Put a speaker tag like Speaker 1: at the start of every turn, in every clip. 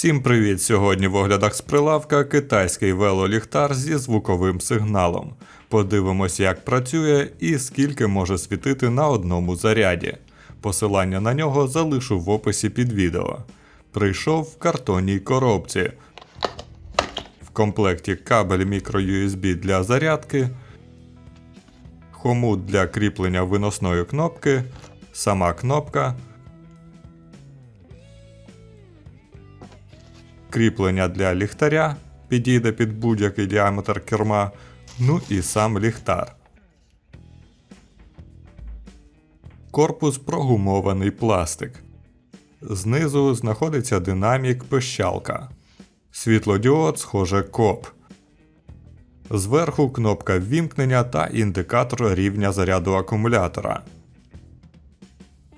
Speaker 1: Всім привіт! Сьогодні в оглядах з прилавка китайський велоліхтар зі звуковим сигналом. Подивимось, як працює і скільки може світити на одному заряді. Посилання на нього залишу в описі під відео. Прийшов в картонній коробці. В комплекті кабель microUSB для зарядки, хомут для кріплення виносної кнопки, сама кнопка. Кріплення для ліхтаря, підійде під будь-який діаметр керма, ну і сам ліхтар. Корпус прогумований пластик. Знизу знаходиться динамік пищалка. Світлодіод, схоже, коп. Зверху кнопка ввімкнення та індикатор рівня заряду акумулятора.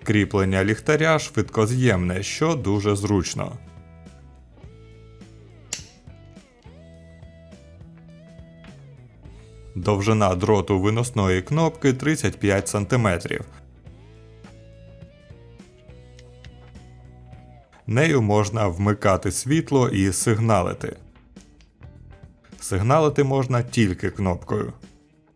Speaker 1: Кріплення ліхтаря швидкоз'ємне, що дуже зручно. Довжина дроту виносної кнопки 35 см. Нею можна вмикати світло і сигналити. Сигналити можна тільки кнопкою.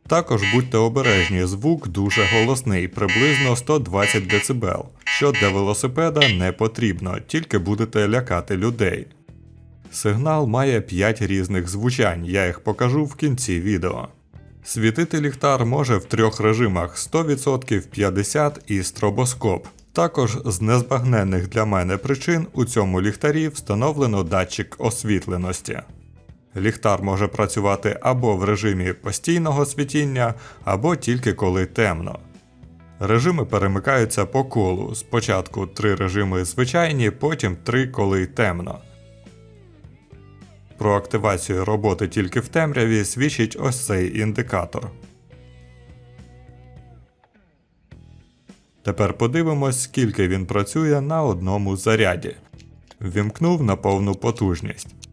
Speaker 1: Також будьте обережні, звук дуже голосний, приблизно 120 дБ, що для велосипеда не потрібно, тільки будете лякати людей. Сигнал має 5 різних звучань, я їх покажу в кінці відео. Світити ліхтар може в трьох режимах 100%, 50% і стробоскоп. Також з незбагненних для мене причин у цьому ліхтарі встановлено датчик освітленості. Ліхтар може працювати або в режимі постійного світіння, або тільки коли темно. Режими перемикаються по колу. Спочатку три режими звичайні, потім три коли темно. Про активацію роботи тільки в темряві свідчить ось цей індикатор. Тепер подивимось, скільки він працює на одному заряді. Вімкнув на повну потужність.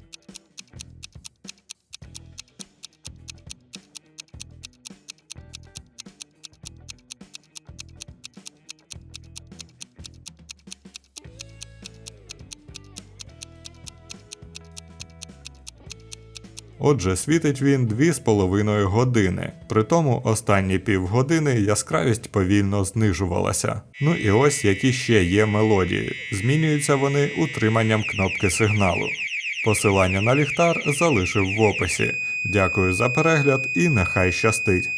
Speaker 1: Отже, світить він 2,5 години. При тому останні півгодини яскравість повільно знижувалася. Ну і ось які ще є мелодії. Змінюються вони утриманням кнопки сигналу. Посилання на ліхтар залишив в описі. Дякую за перегляд і нехай щастить!